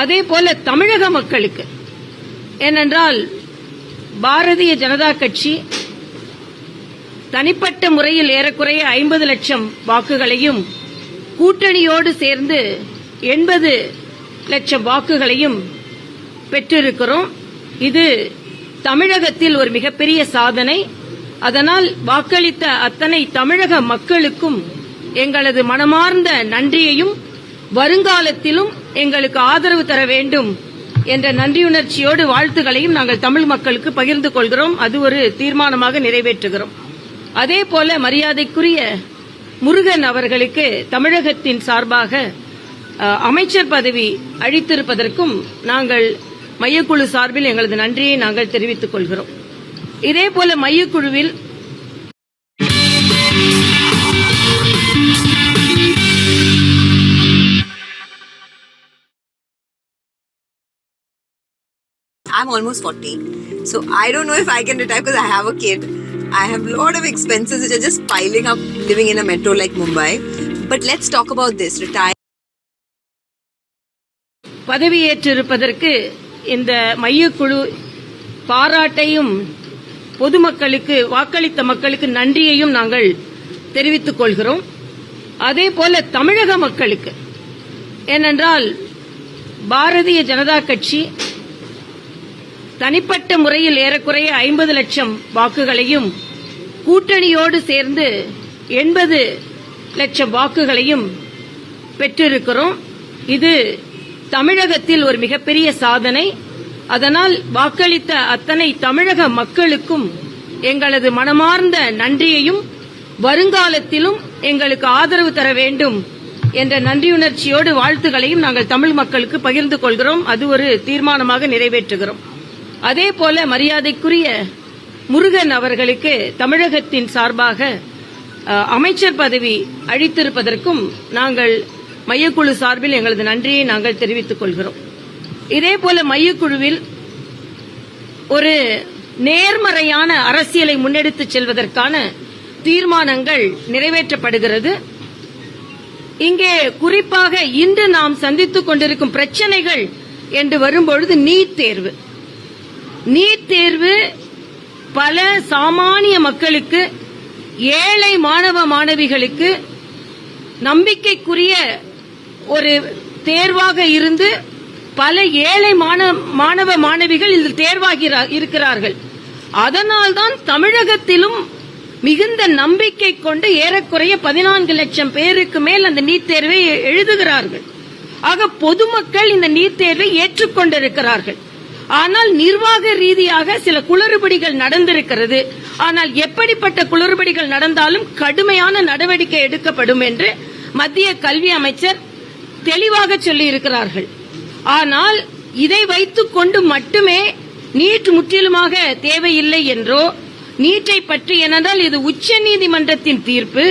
அதே போல தமிழக மக்களுக்கு. ஏனென்றால் பாரதிய ஜனதா கட்சி தனிப்பட்ட முறையில் ஏறக்குறைய ஐம்பது லட்சம் வாக்குகளையும் கூட்டணியோடு சேர்ந்து எண்பது லட்சம் வாக்குகளையும் பெற்றிருக்கிறோம். இது தமிழகத்தில் ஒரு மிகப்பெரிய சாதனை. அதனால் வாக்களித்த அத்தனை தமிழக மக்களுக்கும் எங்களது மனமார்ந்த நன்றியையும் வருங்காலத்திலும் எங்களுக்கு ஆதரவு தர வேண்டும் என்ற நன்றியுணர்ச்சியோடு வாழ்த்துகளையும் நாங்கள் தமிழ் மக்களுக்கு பகிர்ந்து கொள்கிறோம். அது ஒரு தீர்மானமாக நிறைவேற்றுகிறோம். அதே போல மரியாதைக்குரிய முருகன் அவர்களுக்கு தமிழகத்தின் சார்பாக அமைச்சர் பதவி அளித்திருப்பதற்கும் நாங்கள் மையக்குழு சார்பில் எங்களது நன்றியை நாங்கள் தெரிவித்துக் கொள்கிறோம். இதேபோல மையக்குழுவில் I'm almost 40. So I don't know if I can retire because I have a kid. I have a lot of expenses which are just piling up living in a metro like Mumbai. But let's talk about this. Retire. பதவியேற்றிருப்பதற்கு இந்த மையக்குழு பாராட்டையும் பொதுமக்களுக்கு வாக்களித்த மக்களுக்கு நன்றியையும் நாங்கள் தெரிவித்துக் கொள்கிறோம் அதே போல தமிழக மக்களுக்கு ஏனென்றால் பாரதிய ஜனதா கட்சி தனிப்பட்ட முறையில் ஏறக்குறைய ஐம்பது லட்சம் வாக்குகளையும் கூட்டணியோடு சேர்ந்து எண்பது லட்சம் வாக்குகளையும் பெற்றிருக்கிறோம். இது தமிழகத்தில் ஒரு மிகப்பெரிய சாதனை. அதனால் வாக்களித்த அத்தனை தமிழக மக்களுக்கும் எங்களது மனமார்ந்த நன்றியையும் வருங்காலத்திலும் எங்களுக்கு ஆதரவு தர வேண்டும் என்ற நன்றியுணர்ச்சியோடு வாழ்த்துக்களையும் நாங்கள் தமிழ் மக்களுக்கு பகிர்ந்து கொள்கிறோம். அது ஒரு தீர்மானமாக நிறைவேற்றுகிறோம். அதே போல மரியாதைக்குரிய முருகன் அவர்களுக்கு தமிழகத்தின் சார்பாக அமைச்சர் பதவி அளித்திருப்பதற்கும் நாங்கள் மையக்குழு சார்பில் எங்களது நன்றியை நாங்கள் தெரிவித்துக் கொள்கிறோம். இதே போல மையக்குழுவில் ஒரு நேர்மறையான அரசியலை முன்னெடுத்துச் செல்வதற்கான தீர்மானங்கள் நிறைவேற்றப்படுகிறது. இங்கே குறிப்பாக இன்று நாம் சந்தித்துக் கொண்டிருக்கும் பிரச்சனைகள் என்று வரும்பொழுது நீட் தேர்வு. நீட் தேர்வு பல சாமானிய மக்களுக்கு ஏழை மாணவ மாணவிகளுக்கு நம்பிக்கைக்குரிய ஒரு தேர்வாக இருந்து பல ஏழை மாணவ மாணவிகள் இதில் தேர்வாகி இருக்கிறார்கள். அதனால்தான் தமிழகத்திலும் மிகுந்த நம்பிக்கை கொண்டு ஏறக்குறைய பதினான்கு லட்சம் பேருக்கு மேல் அந்த நீட் தேர்வை எழுதுகிறார்கள். ஆக பொதுமக்கள் இந்த நீட் தேர்வை ஏற்றுக்கொண்டிருக்கிறார்கள். ஆனால் நிர்வாக ரீதியாக சில குளறுபடிகள் நடந்திருக்கிறது. ஆனால் எப்படிப்பட்ட குளறுபடிகள் நடந்தாலும் கடுமையான நடவடிக்கை எடுக்கப்படும் என்று மத்திய கல்வி அமைச்சர் தெளிவாக சொல்லியிருக்கிறார்கள். ஆனால் இதை வைத்துக் கொண்டு மட்டுமே நீட் முற்றிலுமாக தேவையில்லை என்றோ நீட்டை பற்றி ஏனென்றால் இது உச்ச நீதிமன்றத்தின் தீர்ப்பு.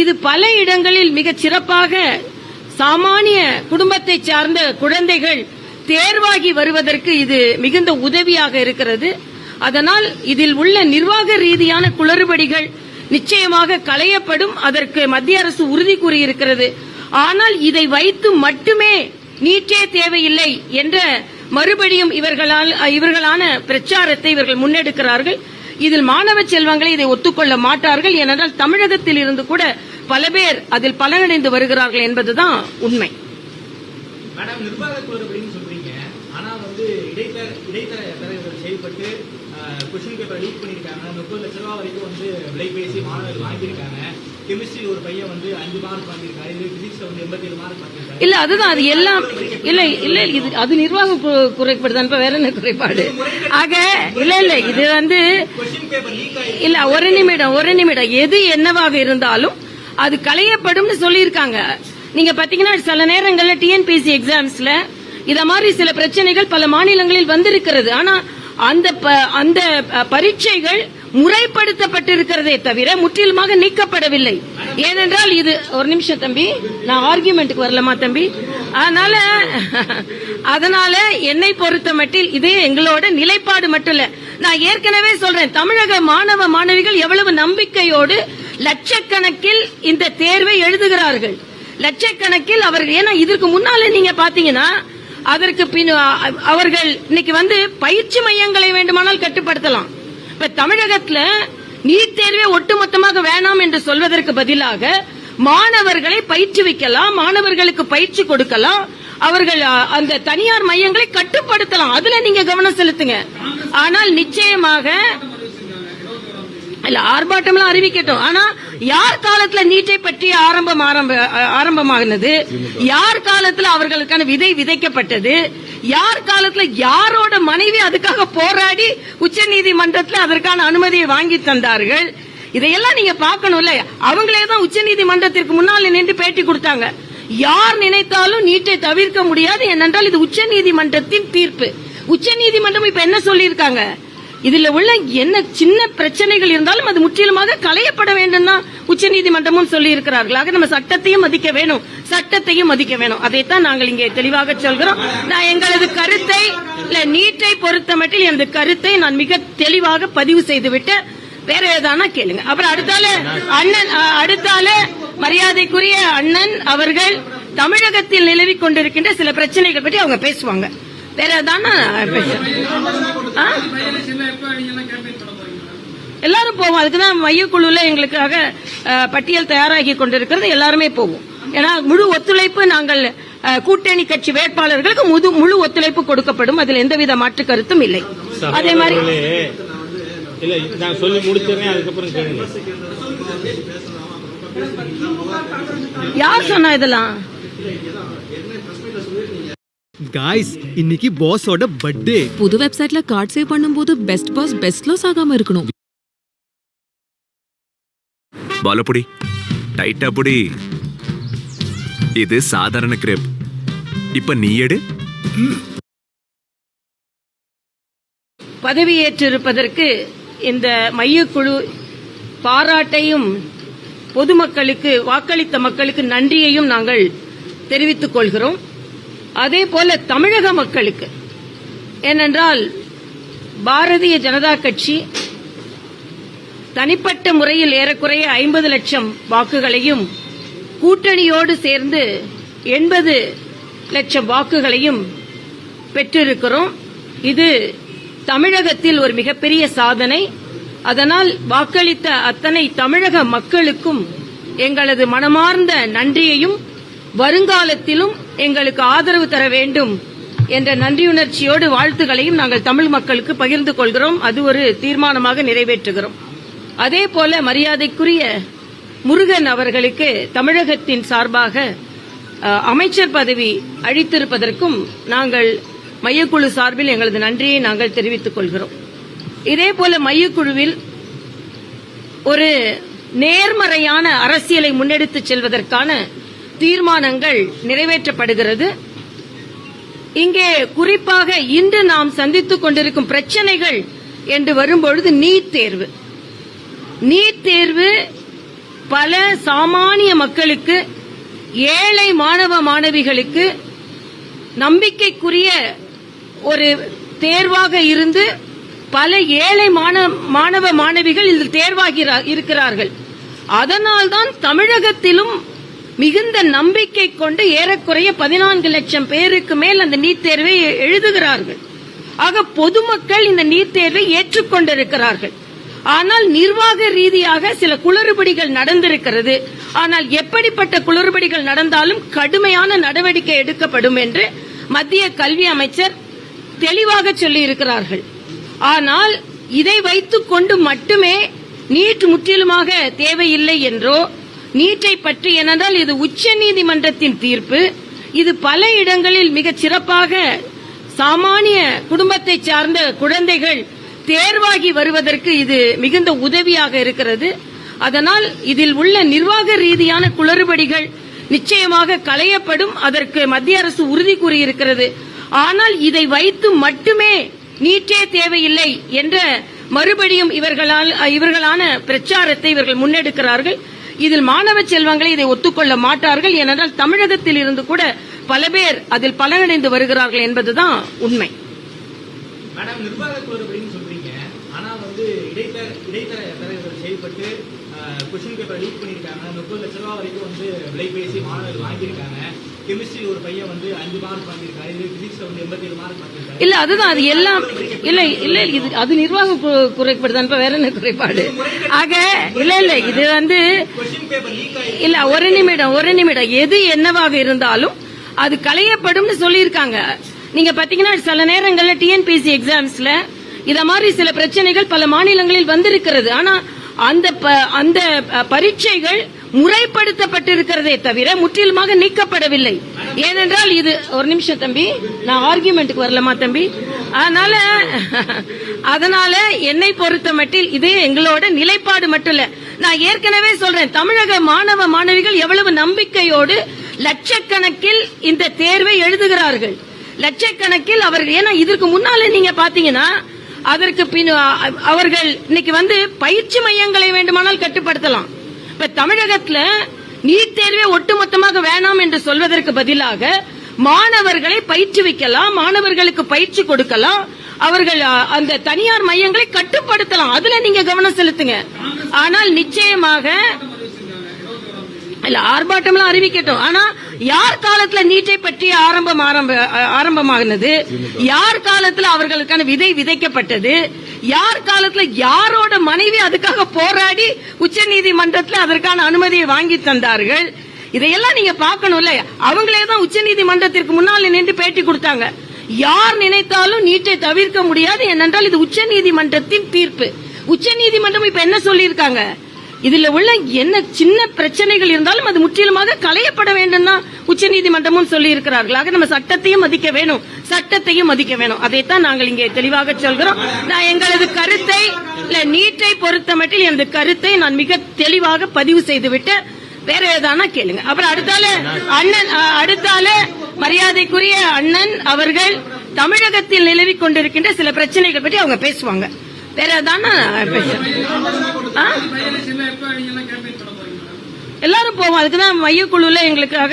இது பல இடங்களில் மிகச் சிறப்பாக சாமானிய குடும்பத்தை சார்ந்த குழந்தைகள் தேர்வாகி வருவதற்கு இது மிகுந்த உதவியாக இருக்கிறது. அதனால் இதில் உள்ள நிர்வாக ரீதியான குளறுபடிகள் நிச்சயமாக களையப்படும். அதற்கு மத்திய அரசு உறுதி கூறியிருக்கிறது. ஆனால் இதை வைத்து மட்டுமே நீட்டே தேவையில்லை என்ற மறுபடியும் இவர்களால் இவர்களான பிரச்சாரத்தை இவர்கள் முன்னெடுக்கிறார்கள். இதில் மாணவ செல்வங்களை இதை ஒத்துக்கொள்ள மாட்டார்கள். ஏனென்றால் தமிழகத்தில் இருந்து கூட பல பேர் அதில் பலனடைந்து வருகிறார்கள் என்பதுதான் உண்மை. ஆனா வந்து இடைத்தர இடைத்தர தரகர்கள் செயல்பட்டு கொஸ்டின் பேப்பர் லீக் பண்ணிருக்காங்க முப்பது லட்ச ரூபா வரைக்கும் வந்து விலை பேசி மாணவர்கள் வாங்கியிருக்காங்க. கெமிஸ்ட்ரி ஒரு பையன் வந்து அஞ்சு மார்க் வாங்கியிருக்காரு. இது பிசிக்ஸ்ல வந்து எண்பத்தி ஏழு மார்க் வாங்கியிருக்காரு. இல்ல அதுதான். அது எல்லாம் இல்ல இல்ல இது அது நிர்வாக குறைபாடு தான் வேற என்ன குறைபாடு? ஆக இல்ல இல்ல இது வந்து இல்ல ஒரு நிமிடம் ஒரு நிமிடம். எது என்னவாக இருந்தாலும் அது களையப்படும்னு சொல்லியிருக்காங்க. நீங்க பாத்தீங்கன்னா சில நேரங்கள்ல டிஎன்பிசி எக்ஸாம்ஸ்ல இத மாதிரி சில பிரச்சனைகள் பல மாநிலங்களில் வந்திருக்கிறது. ஆனா அந்த ப- அந்த பரீட்சைகள் முறைப்படுத்தப்பட்டிருக்கிறதே தவிர முற்றிலுமாக நீக்கப்படவில்லை. ஏனென்றால் இது ஒரு நிமிஷம் தம்பி நான் ஆர்குமெண்ட்டுக்கு வரலமா தம்பி? அதனால அதனால என்னை பொறுத்த மட்டில் இது எங்களோட நிலைப்பாடு மட்டும் இல்ல. நான் ஏற்கனவே சொல்றேன் தமிழக மாணவ மாணவிகள் எவ்வளவு நம்பிக்கையோடு லட்சக்கணக்கில் இந்த தேர்வை எழுதுகிறார்கள். லட்சக்கணக்கில் அவர்கள் ஏன்னா இதற்கு முன்னால நீங்க பாத்தீங்கன்னா அதற்கு பின் அவர்கள் இன்னைக்கு வந்து பயிற்சி மையங்களை வேண்டுமானால் கட்டுப்படுத்தலாம். இப்ப தமிழகத்துல நீட் தேர்வே ஒட்டுமொத்தமாக வேணாம் என்று சொல்வதற்கு பதிலாக மாணவர்களை பயிற்றுவிக்கலாம் மாணவர்களுக்கு பயிற்சி கொடுக்கலாம் அவர்கள் அந்த தனியார் மையங்களை கட்டுப்படுத்தலாம். அதுல நீங்க கவனம் செலுத்துங்க. ஆனால் நிச்சயமாக இல்ல ஆர்ப்பாட்டம்லாம் அறிவிக்கட்டும். ஆனா யார் காலத்துல நீட்டை பற்றி ஆரம்பம் ஆரம்ப ஆரம்பமாகினது யார் காலத்துல அவர்களுக்கான விதை விதைக்கப்பட்டது? யார் காலத்துல யாரோட மனைவி அதுக்காக போராடி உச்ச நீதிமன்றத்தில் அதற்கான அனுமதியை வாங்கி தந்தார்கள்? இதையெல்லாம் நீங்க பார்க்கணும்ல அவங்களே தான் உச்ச நீதிமன்றத்திற்கு முன்னால் நின்று பேட்டி கொடுத்தாங்க. யார் நினைத்தாலும் நீட்டை தவிர்க்க முடியாது ஏனென்றால் இது உச்ச நீதிமன்றத்தின் தீர்ப்பு. உச்ச நீதிமன்றம் இப்ப என்ன சொல்லியிருக்காங்க? இதுல உள்ள என்ன சின்ன பிரச்சனைகள் இருந்தாலும் அது முற்றிலுமாக களையப்பட வேண்டும் தான் உச்ச நீதிமன்றமும் சொல்லி இருக்கிறார்கள் ஆக நம்ம சட்டத்தையும் மதிக்க வேணும். சட்டத்தையும் மதிக்க வேணும். அதைத்தான் நாங்கள் இங்கே தெளிவாக சொல்கிறோம். நான் எங்களது கருத்தை இல்ல நீட்டை பொறுத்த மட்டும் எனது கருத்தை நான் மிக தெளிவாக பதிவு செய்துவிட்டு வேற ஏதானா கேளுங்க. அப்புறம் அடுத்தால அண்ணன் அடுத்தால மரியாதைக்குரிய அண்ணன் அவர்கள் தமிழகத்தில் நிலவிக் கொண்டிருக்கின்ற சில பிரச்சனைகள் பற்றி அவங்க பேசுவாங்க. வேற ஆ? எல்லாரும் போவோம். அதுக்குதான் மையக்குழுல எங்களுக்காக அஹ், பட்டியல் தயாராகி கொண்டிருக்கிறது. எல்லாருமே போவோம். ஏன்னா முழு ஒத்துழைப்பு நாங்கள் கூட்டணி கட்சி வேட்பாளர்களுக்கு முழு முழு ஒத்துழைப்பு கொடுக்கப்படும். அதில் எந்தவித மாற்று கருத்தும் இல்லை. அதே மாதிரி இல்ல நான் சொல்லி முடிச்சிடுறேன் அதுக்கப்புறம் கேளுங்க. யார் சொன்னா இதெல்லாம்? காய்ஸ் இன்னைக்கு பாஸோட பர்த்டே புது வெப்சைட்ல கார்ட் சேவ் பண்ணும்போது பெஸ்ட் பாஸ் பெஸ்ட் லாஸ் ஆகாம இருக்கணும். பாலப்புடி டைட்டா புடி. இது சாதாரண கிரேப் இப்ப நீ எடு. பதவியேற்றிருப்பதற்கு இந்த மையக்குழு பாராட்டையும் பொதுமக்களுக்கு வாக்களித்த மக்களுக்கு நன்றியையும் நாங்கள் தெரிவித்துக் கொள்கிறோம். அதே போல தமிழக மக்களுக்கு. ஏனென்றால் பாரதிய ஜனதா கட்சி தனிப்பட்ட முறையில் ஏறக்குறைய ஐம்பது லட்சம் வாக்குகளையும் கூட்டணியோடு சேர்ந்து எண்பது லட்சம் வாக்குகளையும் பெற்றிருக்கிறோம். இது தமிழகத்தில் ஒரு மிகப்பெரிய சாதனை. அதனால் வாக்களித்த அத்தனை தமிழக மக்களுக்கும் எங்களது மனமார்ந்த நன்றியையும் வருங்காலத்திலும் எங்களுக்கு ஆதரவு தர வேண்டும் என்ற நன்றியுணர்ச்சியோடு வாழ்த்துகளையும் நாங்கள் தமிழ் மக்களுக்கு பகிர்ந்து கொள்கிறோம். அது ஒரு தீர்மானமாக நிறைவேற்றுகிறோம். அதே போல மரியாதைக்குரிய முருகன் அவர்களுக்கு தமிழகத்தின் சார்பாக அமைச்சர் பதவி அளித்திருப்பதற்கும் நாங்கள் மையக்குழு சார்பில் எங்களது நன்றியை நாங்கள் தெரிவித்துக் கொள்கிறோம். இதேபோல மையக்குழுவில் ஒரு நேர்மறையான அரசியலை முன்னெடுத்துச் செல்வதற்கான தீர்மானங்கள் நிறைவேற்றப்படுகிறது. இங்கே குறிப்பாக இன்று நாம் சந்தித்துக் கொண்டிருக்கும் பிரச்சனைகள் என்று வரும்பொழுது நீட் தேர்வு. நீட் தேர்வு பல சாமானிய மக்களுக்கு ஏழை மாணவ மாணவிகளுக்கு நம்பிக்கைக்குரிய ஒரு தேர்வாக இருந்து பல ஏழை மாணவ மாணவிகள் இதில் தேர்வாகி இருக்கிறார்கள். அதனால்தான் தமிழகத்திலும் மிகுந்த நம்பிக்கை கொண்டு ஏறக்குறைய பதினான்கு லட்சம் பேருக்கு மேல் அந்த நீட் தேர்வை எழுதுகிறார்கள். ஆக பொதுமக்கள் இந்த நீட் தேர்வை ஏற்றுக்கொண்டிருக்கிறார்கள். ஆனால் நிர்வாக ரீதியாக சில குளறுபடிகள் நடந்திருக்கிறது. ஆனால் எப்படிப்பட்ட குளறுபடிகள் நடந்தாலும் கடுமையான நடவடிக்கை எடுக்கப்படும் என்று மத்திய கல்வி அமைச்சர் தெளிவாக சொல்லி இருக்கிறார்கள் ஆனால் இதை வைத்துக் கொண்டு மட்டுமே நீட் முற்றிலுமாக தேவையில்லை என்றோ நீட்டை பற்றி ஏனென்றால் இது உச்ச நீதிமன்றத்தின் தீர்ப்பு. இது பல இடங்களில் மிக சிறப்பாக சாமானிய குடும்பத்தை சார்ந்த குழந்தைகள் தேர்வாகி வருவதற்கு இது மிகுந்த உதவியாக இருக்கிறது. அதனால் இதில் உள்ள நிர்வாக ரீதியான குளறுபடிகள் நிச்சயமாக களையப்படும். அதற்கு மத்திய அரசு உறுதி கூறியிருக்கிறது. ஆனால் இதை வைத்து மட்டுமே நீட்டே தேவையில்லை என்ற மறுபடியும் இவர்களால் இவர்களான பிரச்சாரத்தை இவர்கள் முன்னெடுக்கிறார்கள். இதில் மாணவ செல்வங்களை இதை ஒத்துக்கொள்ள மாட்டார்கள். ஏனென்றால் தமிழகத்தில் இருந்து கூட பல பேர் அதில் பலனடைந்து வருகிறார்கள் என்பதுதான் உண்மை. செயல்பட்டு கொஸ்டின் பேப்பர் லீக் பண்ணியிருக்காங்க. முப்பது லட்ச ரூபா வரைக்கும் வந்து விலை பேசி மாணவர்கள் வாங்கியிருக்காங்க. கெமிஸ்ட்ரி ஒரு பையன் வந்து அஞ்சு மார்க் வாங்கியிருக்காரு இது பிசிக்ஸ்ல வந்து எண்பத்தி ஏழு மார்க் வாங்கியிருக்காரு இல்ல அதுதான் அது எல்லாம் இல்ல இல்ல இது அது நிர்வாக கு- குறைபாடு தான். வேற என்ன குறைபாடு? ஆக இல்ல இல்ல இது வந்து இல்ல ஒரு நிமிடம் ஒரு நிமிடம். எது என்னவாக இருந்தாலும் அது களையப்படும்னு சொல்லியிருக்காங்க. நீங்க பாத்தீங்கன்னா சில நேரங்கள்ல டிஎன்பிசி எக்ஸாம்ஸ்ல இத மாதிரி சில பிரச்சனைகள் பல மாநிலங்களில் வந்திருக்கிறது. ஆனா அந்த அந்த பரீட்சைகள் முறைப்படுத்தப்பட்டிருக்கிறதே தவிர முற்றிலுமாக நீக்கப்படவில்லை. ஏனென்றால் இது ஒரு நிமிஷம் தம்பி நான் ஆர்குமெண்ட்டுக்கு வரலமா தம்பி? அதனால அதனால என்னை பொறுத்த மட்டில் இது எங்களோட நிலைப்பாடு மட்டும் இல்ல நான் ஏற்கனவே சொல்றேன் தமிழக மாணவ மாணவிகள் எவ்வளவு நம்பிக்கையோடு லட்சக்கணக்கில் இந்த தேர்வை எழுதுகிறார்கள். லட்சக்கணக்கில் அவர்கள் ஏன்னா இதற்கு முன்னால நீங்க பாத்தீங்கன்னா அதற்கு பின் அவர்கள் இன்னைக்கு வந்து பயிற்சி மையங்களை வேண்டுமானால் கட்டுப்படுத்தலாம். இப்ப தமிழகத்துல நீட் தேர்வே ஒட்டுமொத்தமாக வேணாம் என்று சொல்வதற்கு பதிலாக மாணவர்களை பயிற்றுவிக்கலாம் மாணவர்களுக்கு பயிற்சி கொடுக்கலாம் அவர்கள் அந்த தனியார் மையங்களை கட்டுப்படுத்தலாம். அதுல நீங்க கவனம் செலுத்துங்க. ஆனால் நிச்சயமாக இல்ல ஆர்ப்பாட்டம்லாம் அறிவிக்கட்டும். ஆனா யார் காலத்துல நீட்டை பற்றி ஆரம்பம் ஆரம்ப ஆரம்பமாகினது? யார் காலத்துல அவர்களுக்கான விதை விதைக்கப்பட்டது? யார் காலத்துல யாரோட மனைவி அதுக்காக போராடி உச்ச நீதிமன்றத்துல அதற்கான அனுமதியை வாங்கி தந்தார்கள்? இதையெல்லாம் நீங்க பார்க்கணும்ல அவங்களே தான் உச்ச நீதிமன்றத்திற்கு முன்னால் நின்று பேட்டி கொடுத்தாங்க. யார் நினைத்தாலும் நீட்டை தவிர்க்க முடியாது ஏனென்றால் இது உச்ச நீதிமன்றத்தின் தீர்ப்பு. உச்ச நீதிமன்றம் இப்ப என்ன சொல்லியிருக்காங்க? இதுல உள்ள என்ன சின்ன பிரச்சனைகள் இருந்தாலும் அது முற்றிலுமாக களையப்பட வேண்டும் தான் உச்ச நீதிமன்றமும் சொல்லி இருக்கிறார்கள் ஆக நம்ம சட்டத்தையும் மதிக்க வேணும். சட்டத்தையும் மதிக்க வேணும். அதைத்தான் நாங்கள் இங்கே தெளிவாக சொல்கிறோம். நான் எங்களது கருத்தை இல்ல நீட்டை பொறுத்த மட்டும் எனது கருத்தை நான் மிக தெளிவாக பதிவு செய்துவிட்டு வேற ஏதானா கேளுங்க. அப்புறம் அடுத்தால அண்ணன் அடுத்தால மரியாதைக்குரிய அண்ணன் அவர்கள் தமிழகத்தில் நிலவிக் கொண்டிருக்கின்ற சில பிரச்சனைகள் பற்றி அவங்க பேசுவாங்க. வேற ஆ? எல்லாரும் போவோம். அதுக்குதான் மையக்குழுல எங்களுக்காக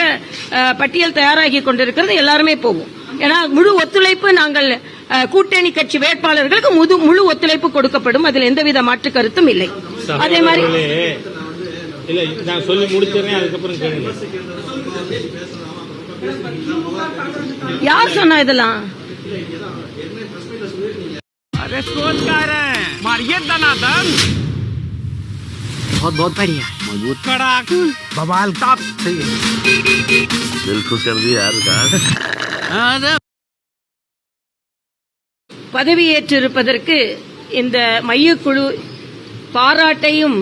பட்டியல் தயாராகி கொண்டிருக்கிறது. எல்லாருமே போவோம். ஏன்னா முழு ஒத்துழைப்பு நாங்கள் கூட்டணி கட்சி வேட்பாளர்களுக்கு முழு முழு ஒத்துழைப்பு கொடுக்கப்படும். அதில் எந்தவித மாற்று கருத்தும் இல்லை. அதே மாதிரி இல்ல நான் சொல்லி முடிச்சிடுறேன் அதுக்கப்புறம் கேளுங்க. யார் சொன்னா இதெல்லாம்? बिल्कुल कर दिया यार का பதவியேற்றிருப்பதற்கு இந்த மையக்குழு பாராட்டையும்